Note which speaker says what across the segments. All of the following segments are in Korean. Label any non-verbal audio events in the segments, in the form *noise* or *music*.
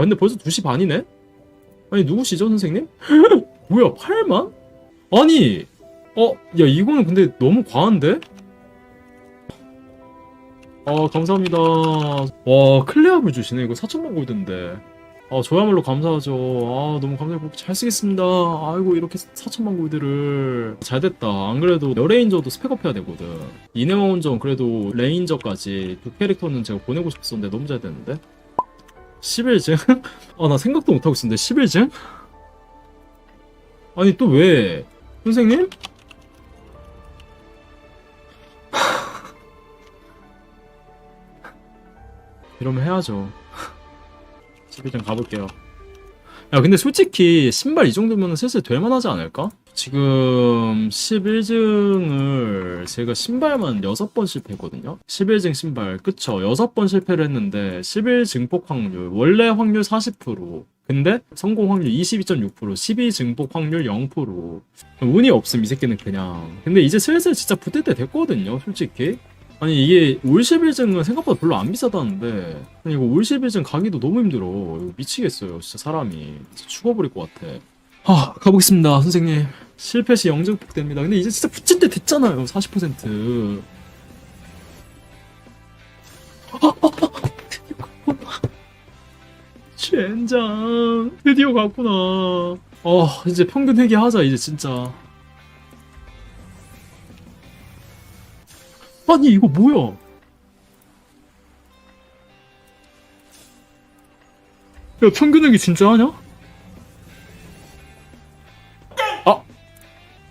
Speaker 1: 근데 벌써 2시 반이네? 아니 누구시죠 선생님? *gasps* 뭐야 8만? 아니 어 야 이거는 근데 너무 과한데? 아 감사합니다. 와 클레어를 주시네. 이거 4천만 골드인데. 아 저야말로 감사하죠. 아 너무 감사해요. 잘 쓰겠습니다. 아이고 이렇게 4천만 골드를. 잘 됐다. 안 그래도 여레인저도 스펙업 해야 되거든. 이네마 운전 그래도 레인저까지 두 캐릭터는 제가 보내고 싶었는데 너무 잘 됐는데 11증? *laughs* 아 나 생각도 못하고 있었는데 11증? 아니 또 왜? 선생님? *laughs* 이러면 해야죠 11증 가볼게요 야 근데 솔직히 신발 이 정도면 슬슬 될만하지 않을까? 지금 11증을 제가 신발만 6번 실패했거든요. 11증 신발. 그쵸. 6번 실패를 했는데 11증폭 확률. 원래 확률 40% 근데 성공 확률 22.6% 12증폭 확률 0% 운이 없음 이 새끼는 그냥. 근데 이제 슬슬 진짜 붙을 때 됐거든요 솔직히 아니 이게 올 11증은 생각보다 별로 안 비싸다는데. 아니 이거 올 11증 가기도 너무 힘들어. 이거 미치겠어요 진짜 사람이. 진짜 죽어버릴 것 같아. 아 가보겠습니다 선생님. 실패 시 영증폭 됩니다. 근데 이제 진짜 붙일 때 됐잖아요 40% *laughs* 젠장 드디어 갔구나. 어 이제 평균 회계하자 이제 진짜 아니 이거 뭐야? 야 평균 회계 진짜 하냐? 아!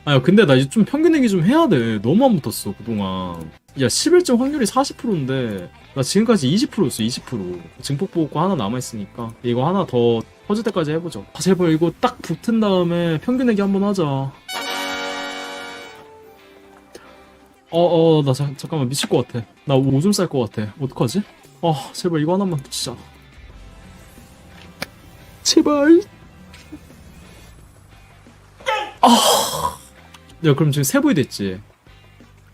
Speaker 1: 아야 근데 나 이제 좀 평균 회계 좀 해야 돼. 너무 안 붙었어 그동안. 야 11점 확률이 40%인데 나 지금까지 20%였어 20% 증폭 보고 하나 남아 있으니까. 이거 하나 더 터질 때까지 해보죠. 아, 제발 이거 딱 붙은 다음에 평균 내기 한번 하자 어어 나 잠깐만 미칠 것 같아 나 오줌 쌀 것 같아 어떡하지? 아 제발 이거 하나만 붙이자 제발 아 야 그럼 지금 세부이 됐지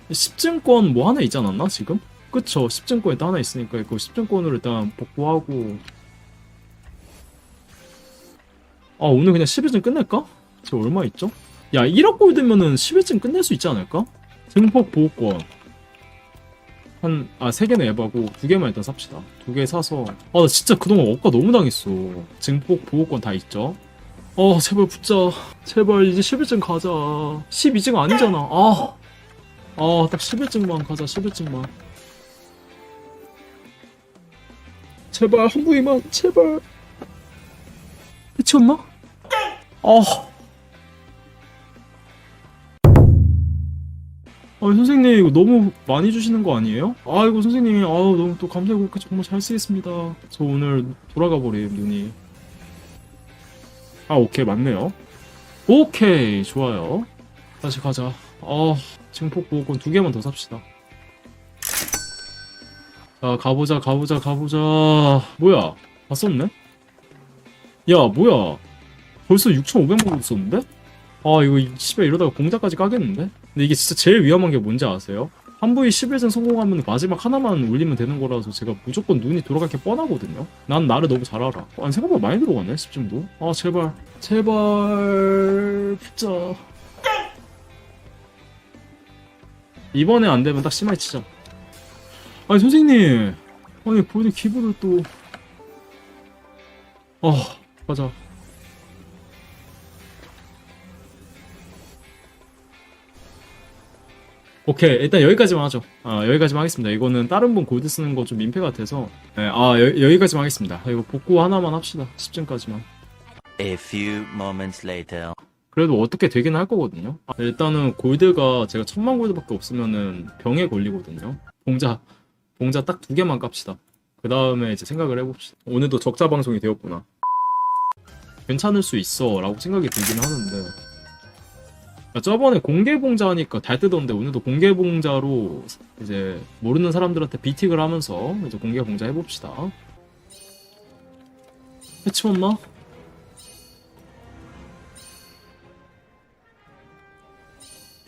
Speaker 1: 10증권 뭐 하나 있지 않았나 지금? 그쵸 10증권 일단 하나 있으니까 이거 10증권으로 일단 복구하고 아 오늘 그냥 11증 끝낼까? 저 얼마 있죠? 야 1억 골드면은 11증 끝낼 수 있지 않을까? 증폭 보호권 한, 아, 세 개는 에바고, 두 개만 일단 삽시다. 두 개 사서. 아, 나 진짜 그동안 억가 너무 당했어. 증폭, 보호권 다 있죠? 어, 제발 붙자. 제발, 이제 11증 가자. 12증 아니잖아. 아. 아, 딱 11증만 가자, 11증만. 제발, 한 부위만, 제발. 미쳤나? 아. 아, 선생님, 이거 너무 많이 주시는 거 아니에요? 아이고, 선생님, 아우, 너무 또 감사하고, 정말 잘 쓰겠습니다. 저 오늘 돌아가 버림, 눈이. 아, 오케이, 맞네요. 오케이, 좋아요. 다시 가자. 아, 증폭 보호권 두 개만 더 삽시다. 자, 가보자, 가보자, 가보자. 뭐야? 다 썼네? 야, 뭐야? 벌써 6,500만 썼는데? 아, 이거, 씨발, 이러다가 공자까지 까겠는데? 근데 이게 진짜 제일 위험한 게 뭔지 아세요? 한 부위 11전 성공하면 마지막 하나만 올리면 되는 거라서 제가 무조건 눈이 돌아갈 게 뻔하거든요? 난 나를 너무 잘 알아. 아니, 생각보다 많이 들어가네, 10점도. 아, 제발. 제발. 붙자. 이번에 안 되면 딱 심하게 치자. 아니 선생님, 아니 본인 기부를 또, 어 가자. 오케이 일단 여기까지만 하죠. 아 여기까지만 하겠습니다. 이거는 다른 분 골드 쓰는 거 좀 민폐 같아서, 네, 아 여, 여기까지만 하겠습니다. 이거 복구 하나만 합시다. 10점까지만.
Speaker 2: A few moments later.
Speaker 1: 그래도 어떻게 되긴 할 거거든요. 아, 일단은 골드가 제가 천만 골드밖에 없으면은 병에 걸리거든요. 봉자, 봉자 딱 두 개만 깝시다. 그 다음에 이제 생각을 해봅시다. 오늘도 적자 방송이 되었구나. 괜찮을 수 있어 라고 생각이 들긴 하는데. 야, 저번에 공개 봉자 하니까 달 뜨던데 오늘도 공개 봉자로 이제 모르는 사람들한테 비틱을 하면서 이제 공개 봉자 해봅시다. 해치웠나?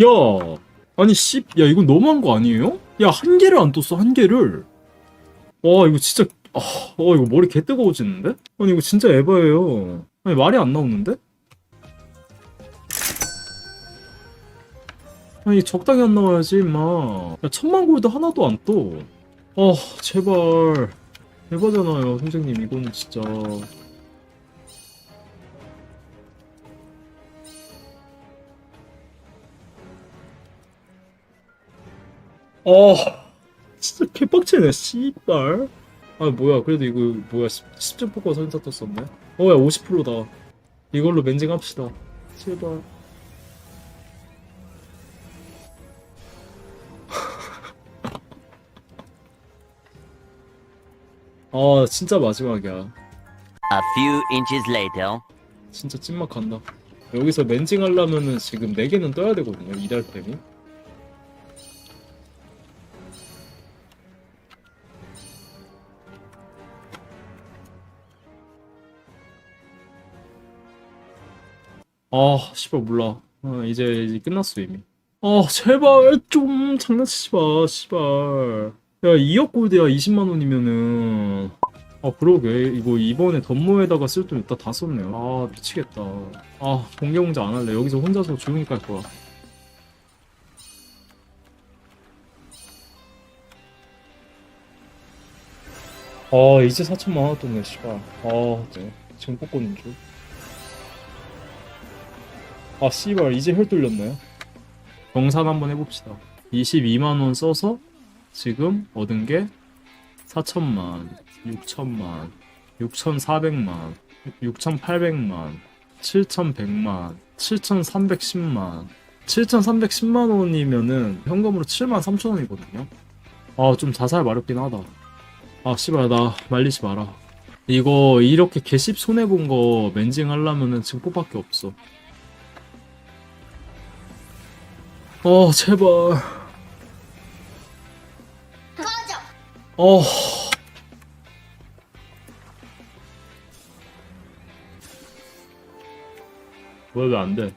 Speaker 1: 야, 아니 씨, 야 이건 너무한 거 아니에요? 야 한 개를 안 떴어 한 개를. 와 이거 진짜 어 이거 머리 개 뜨거워지는데? 아니 이거 진짜 에바예요 아니 말이 안 나오는데? 아니 적당히 안 나와야지 임마. 야 천만 골드 하나도 안떠. 어 제발. 에바잖아요 선생님. 이거는 진짜. 어 진짜 개빡치네 씨발. 아 뭐야. 그래도 이거 뭐야. 10, 점 포커 선사 떴었네. 어야 50%다. 이걸로 멘징 합시다. 제발 아 진짜 마지막이야.
Speaker 2: A few inches later.
Speaker 1: 진짜 찐막 간다. 여기서 멘징 하려면은 지금 4개는 떠야 되거든요 이달템이. 아 씨발 몰라. 아, 이제, 이제 끝났어 이미. 아 제발 좀 장난치지 마 씨발 야 2억 골드야 20만 원이면은. 아 그러게. 이거 이번에 덤모에다가 쓸돈 이따 다 썼네요. 아 미치겠다. 아 공개공자 안 할래. 여기서 혼자서 조용히 깔 거야. 아 이제 4천만 원 떴네 씨발. 아 네. 지금 뽑고는 줄아 씨발 이제 혈 뚫렸네. 정산 한번 해봅시다. 22만 원 써서 지금 얻은 게 4천만 6천만 6,400만 6,800만 7,100만 7,310만. 7,310만 원이면은 현금으로 7만 3천 원이거든요. 아 좀 자살 마렵긴 하다. 아 씨발 나 말리지 마라. 이거 이렇게 개씹 손해본 거 멘징 하려면은 증폭밖에 없어. 어 제발 어왜왜안 돼?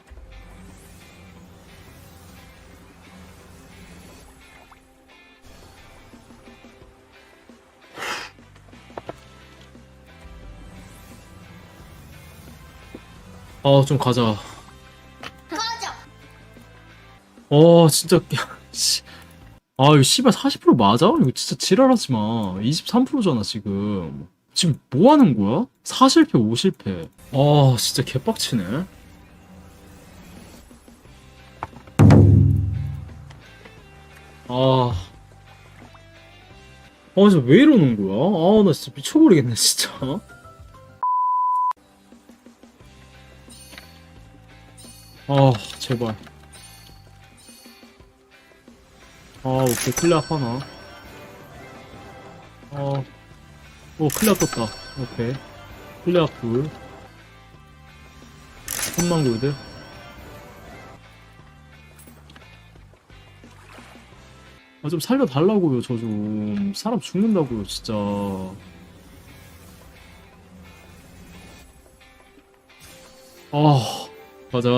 Speaker 1: 아, 좀 가자. 어, 진짜, *laughs* 씨. 아, 이거 씨발 40% 맞아? 이거 진짜 지랄하지 마. 23%잖아, 지금. 지금 뭐 하는 거야? 4실패, 5실패. 아, 진짜 개빡치네. 아. 아, 진짜 왜 이러는 거야? 아, 나 진짜 미쳐버리겠네, 진짜. 아, 제발. 아, 오케이, 클리압 하나. 어, 오, 클리압 떴다. 오케이. 클리압 둘. 3만 골드. 아, 좀 살려달라고요, 저 좀. 사람 죽는다고요, 진짜. 아, 가자.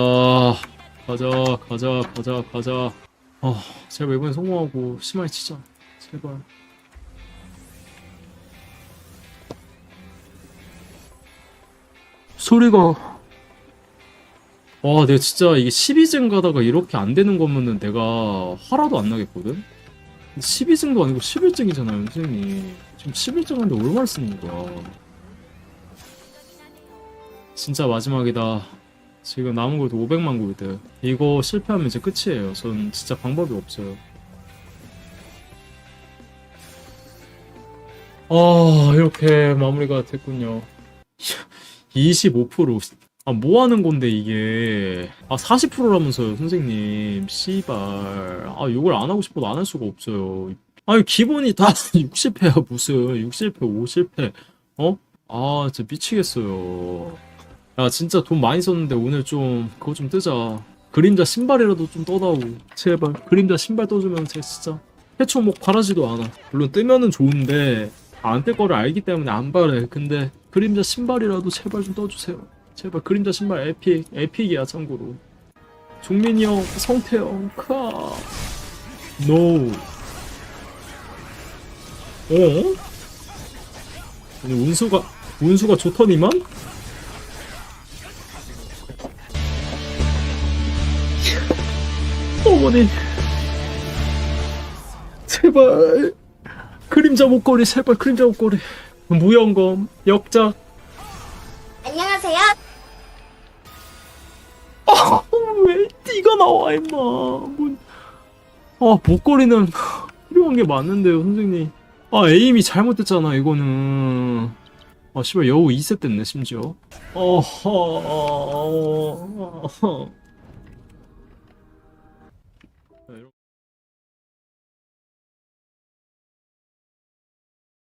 Speaker 1: 가자, 가자, 가자, 가자. 아, 제발 이번엔 성공하고 심하게 치자. 제발. 소리가. 와, 내가 진짜 이게 12증 가다가 이렇게 안 되는 거면은 내가 화라도 안 나겠거든? 12증도 아니고 11증이잖아요, 선생님. 지금 11증 한데 얼마나 쓰는 거야. 진짜 마지막이다. 지금 남은 골드 500만 골드. 이거 실패하면 이제 끝이에요. 전 진짜 방법이 없어요. 아, 이렇게 마무리가 됐군요. 25%. 아, 뭐 하는 건데, 이게. 아, 40%라면서요, 선생님. 씨발. 아, 이걸 안 하고 싶어도 안 할 수가 없어요. 아니, 기본이 다 *laughs* 60회야, 무슨. 60회, 50회. 어? 아, 진짜 미치겠어요. 야, 진짜 돈 많이 썼는데 오늘 좀, 그거 좀 뜨자. 그림자 신발이라도 좀 떠다오. 제발. 그림자 신발 떠주면 제 진짜. 해초 뭐 바라지도 않아. 물론 뜨면은 좋은데, 안 뜰 거를 알기 때문에 안 바래. 근데, 그림자 신발이라도 제발 좀 떠주세요. 제발 그림자 신발 에픽 에픽이야 참고로 종민이 형 성태형 카 노. 어? 오늘 운수가 운수가 좋더니만? 어머니. 제발. 그림자 목걸이 제발 그림자 목걸이 무연검 역작.
Speaker 3: 안녕하세요.
Speaker 1: 아, 왜 띠가 나와 임마. 뭔... 아 목걸이는 필요한 게 맞는데요 선생님. 아 에임이 잘못됐잖아 이거는. 아 씨발 여우 2세 됐네 심지어. 어허